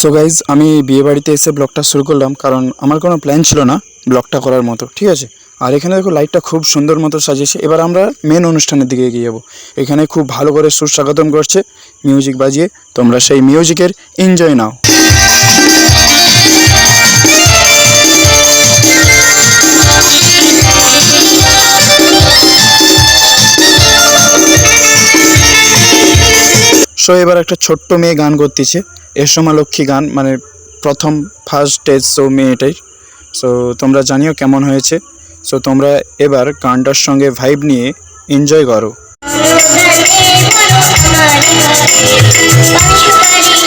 So guys আমি বিয়ে বাড়িতে এসে ব্লগটা শুরু করলাম কারণ আমার কোনো প্ল্যান ছিল না ব্লগটা করার মতো, ঠিক আছে? আর এখানে দেখো লাইটটা খুব সুন্দর মতো সাজিয়েছে। এবার আমরা মেন অনুষ্ঠানের দিকে এগিয়ে যাব। এখানে খুব ভালো করে সুস্বাগতম করছে মিউজিক বাজিয়ে। তোমরা সেই মিউজিকের এনজয় নাও। সো এবার একটা ছোট্ট মেয়ে গান করতেছে। এসমা লক্ষ্মী গান মানে প্রথম ফার্স্ট স্টেজ শো মেয়েটাই সো তোমরা জানিও কেমন হয়েছে। সো তোমরা এবার গানটার সঙ্গে ভাইব নিয়ে এনজয় করো।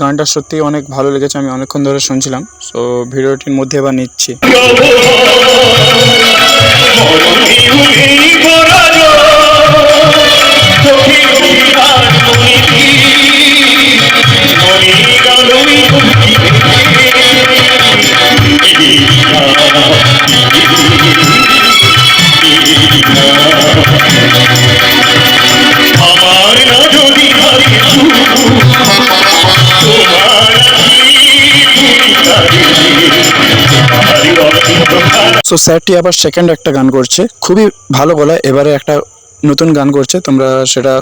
গানটা সত্যি অনেক ভালো লেগেছে, আমি অনেকক্ষণ ধরে শুনছিলাম। সো ভিডিওটির মধ্যে এবার নিচ্ছি। আমার না যদি সো স্যারটি আবার সেকেন্ড একটা গান করছে। খুবই ভালো বলা এবারে একটা নতুন গান করছে। তোমরা সেটা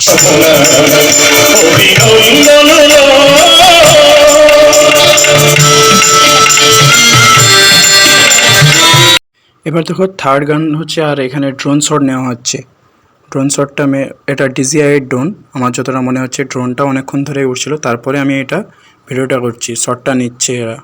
এবার দেখো থার্ড গান হচ্ছে আর এখানে ড্রোন শট নেওয়া হচ্ছে। ড্রোন শটটা এটা ডিজিআই ড্রোন আমার যতটা মনে হচ্ছে ড্রোনটা অনেকক্ষণ ধরে উঠছিল তারপরে আমি এটা ভিডিওটা করছি, শটটা নিচ্ছে এরা।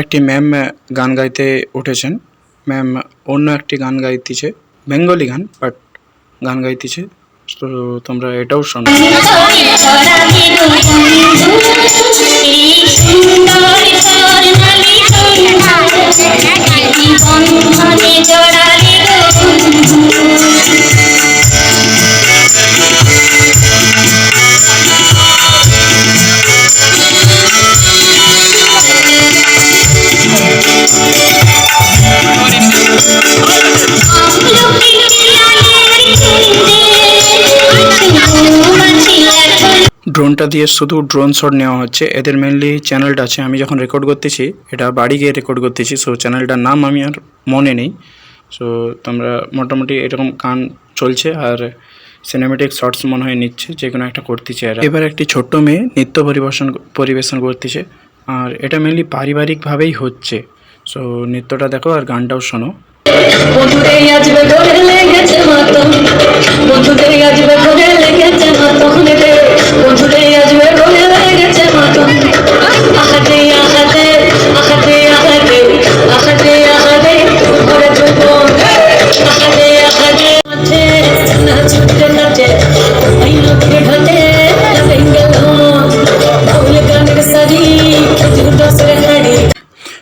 একটি ম্যাম গান গাইতে উঠেছেন। ম্যাম অন্য একটি গান গাইতেছে, বেঙ্গলি গান বাট গান গাইতেছে। তো তোমরা এটাও শোনো। ড্রোনটা দিয়ে শুধু ড্রোন শট নেওয়া হচ্ছে। এদের মেনলি চ্যানেলটা আছে। আমি যখন রেকর্ড করতেছি, এটা বাড়ি গিয়ে রেকর্ড করতেছি। সো চ্যানেলটার নাম আমি আর মনে নেই। সো তোমরা মোটামুটি এরকম গান চলছে আর সিনেমেটিক শর্টস মনে হয় নিচ্ছে, যে কোনো একটা করতেছে আর এবার একটি ছোট্ট মেয়ে নৃত্য পরিবেশন পরিবেশন করতেছে। আর এটা মেনলি পারিবারিকভাবেই হচ্ছে। সো নৃত্যটা দেখো আর গানটাও শোনো। বন্ধুরে আসবে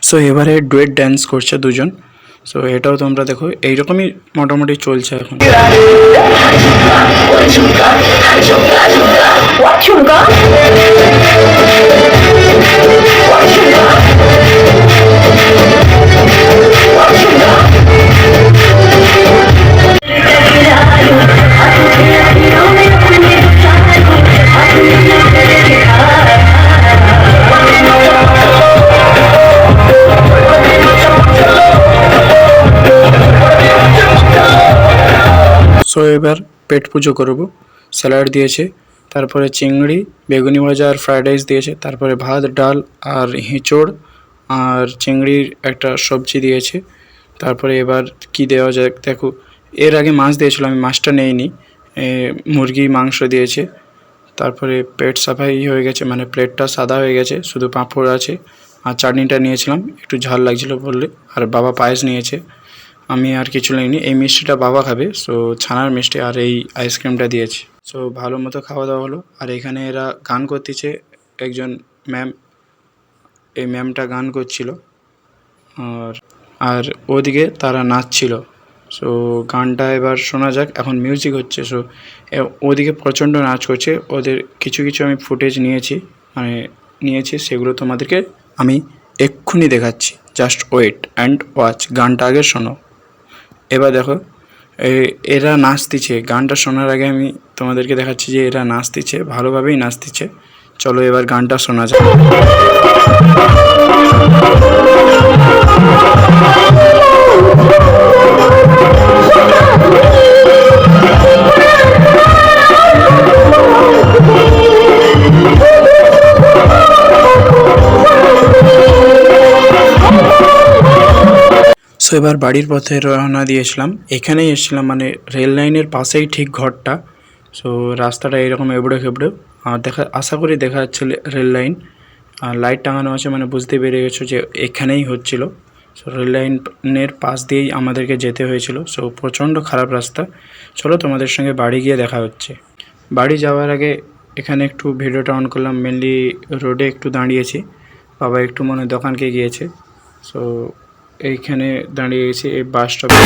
সো এবারে ডুয়েট ড্যান্স করছে দুজন সো এটাও তোমরা দেখো এইরকমই মোটামুটি চলছে এখন সো এবার পেট পুজো করব। স্যালাড দিয়েছে, তারপরে চিংড়ি, বেগুনি ভাজা আর ফ্রাইড রাইস দিয়েছে, তারপরে ভাত, ডাল আর হিঁচড় আর চিংড়ির একটা সবজি দিয়েছে। তারপরে এবার কি দেওয়া যায় দেখো, এর আগে মাছ দিয়েছিল, আমি মাছটা নেইনি মুরগি, মাংস দিয়েছে। তারপরে পেট সাফাই হয়ে গেছে মানে প্লেটটা সাদা হয়ে গেছে, শুধু পাঁপড় আছে। আর চাটনিটা নিয়েছিলাম, একটু ঝাল লাগছিল বললে, আর বাবা পায়েস নিয়েছে। আমি আর কিছু নিইনি এই মিষ্টিটা বাবা খাবে সো ছানার মিষ্টি আর এই আইসক্রিমটা দিয়েছে। সো ভালো মতো খাওয়া দাওয়া হলো। আর এখানে এরা গান করতেছে, একজন ম্যাম এই ম্যামটা গান করছিল। আর আর ওদিকে তারা নাচছিল। সো গানটা এবার শোনা যাক, এখন মিউজিক হচ্ছে। সো ওদিকে প্রচণ্ড নাচ করছে। ওদের কিছু কিছু আমি ফুটেজ নিয়েছি। মানে নিয়েছি, সেগুলো তোমাদেরকে আমি এক্ষুনি দেখাচ্ছি। জাস্ট ওয়েট অ্যান্ড ওয়াচ গানটা আগে শোনো। এবার দেখো এরা নাচতিছে। গানটা শোনার আগে আমি তোমাদেরকে দেখাচ্ছি যে এরা নাচতিছে, ভালোভাবেই নাচতিছে। চলো এবার গানটা শোনা যাক। সো এবার বাড়ির পথে রওনা দিয়েছিলাম। এখানেই এসেছিলাম মানে রেল লাইনের পাশেই ঠিক ঘরটা। সো রাস্তাটা এরকম এবড়ো খেবড়ো। আর দেখা, আশা করি দেখা যাচ্ছে রেল লাইন। আর লাইট টাঙানো আছে মানে বুঝতে পেরে গেছো যে এখানেই হচ্ছিল। সো রেল লাইনের পাশ দিয়েই আমাদেরকে যেতে হয়েছিল। সো প্রচণ্ড খারাপ রাস্তা। চলো তোমাদের সঙ্গে বাড়ি গিয়ে দেখা হচ্ছে। বাড়ি যাওয়ার আগে এখানে একটু ভিডিওটা অন করলাম। মেনলি রোডে একটু দাঁড়িয়েছি। বাবা একটু মনে দোকানকে গিয়েছে। সো এইখানে দাঁড়িয়ে গেছি এই বাস স্টপে